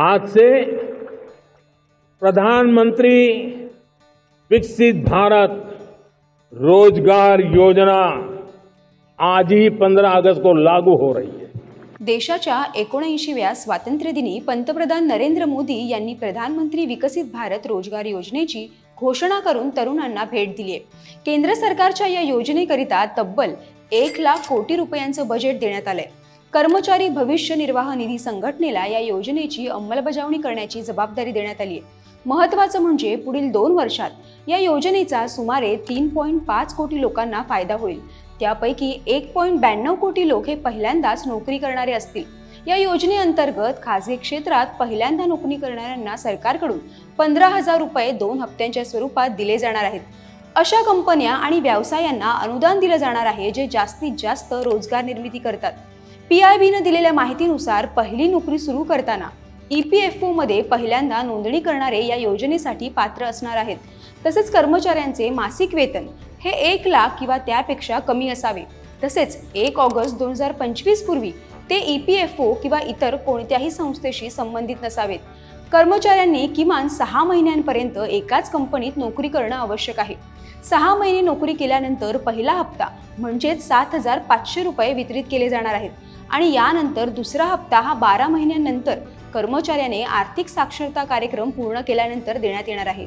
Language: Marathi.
आज से प्रधानमंत्री विकसित भारत रोजगार योजना आज ही 15 अगस्त को लागू हो रही है। देशाच्या एकोणऐंशीव्या स्वातंत्र्यदिनी पंतप्रधान नरेंद्र मोदी यांनी प्रधानमंत्री विकसित भारत रोजगार योजनेची घोषणा करून तरुणांना भेट दिली आहे. केंद्र सरकारच्या या योजनेकरिता तब्बल एक लाख कोटी रुपयांचं बजेट देण्यात आलंय. कर्मचारी भविष्य निर्वाह निधी संघटनेला या योजनेची अंमलबजावणी करण्याची जबाबदारी देण्यात आली आहे. महत्त्वाचं म्हणजे पुढील दोन वर्षात या योजनेचा सुमारे तीन पॉईंट पाच कोटी लोकांना फायदा होईल. त्यापैकी एक पॉईंट ब्याण्णव कोटी लोक हे पहिल्यांदाच नोकरी करणारे असतील. या योजनेअंतर्गत खासगी क्षेत्रात पहिल्यांदा नोकरी करणाऱ्यांना सरकारकडून पंधरा हजार रुपये दोन हप्त्यांच्या स्वरूपात दिले जाणार आहेत. अशा कंपन्या आणि व्यवसायांना अनुदान दिलं जाणार आहे जे जास्तीत जास्त रोजगार निर्मिती करतात. पी आय बीनं दिलेल्या माहितीनुसार पहिली नोकरी सुरू करताना ई पी एफ ओमध्ये पहिल्यांदा नोंदणी करणारे या योजनेसाठी पात्र असणार आहेत. तसेच कर्मचाऱ्यांचे मासिक वेतन हे एक लाख किंवा त्यापेक्षा कमी असावे. तसेच एक ऑगस्ट दोन हजार पंचवीस पूर्वी ते ई पी एफ ओ किंवा इतर कोणत्याही संस्थेशी संबंधित नसावेत. कर्मचाऱ्यांनी किमान सहा महिन्यांपर्यंत एकाच कंपनीत नोकरी करणं आवश्यक आहे. सहा महिने नोकरी केल्यानंतर पहिला हप्ता म्हणजेच सात हजार पाचशे रुपये वितरित केले जाणार आहेत. आणि यानंतर दुसरा हप्ता हा बारा महिन्यांनंतर कर्मचाऱ्याने आर्थिक साक्षरता कार्यक्रम पूर्ण केल्यानंतर देण्यात येणार आहे.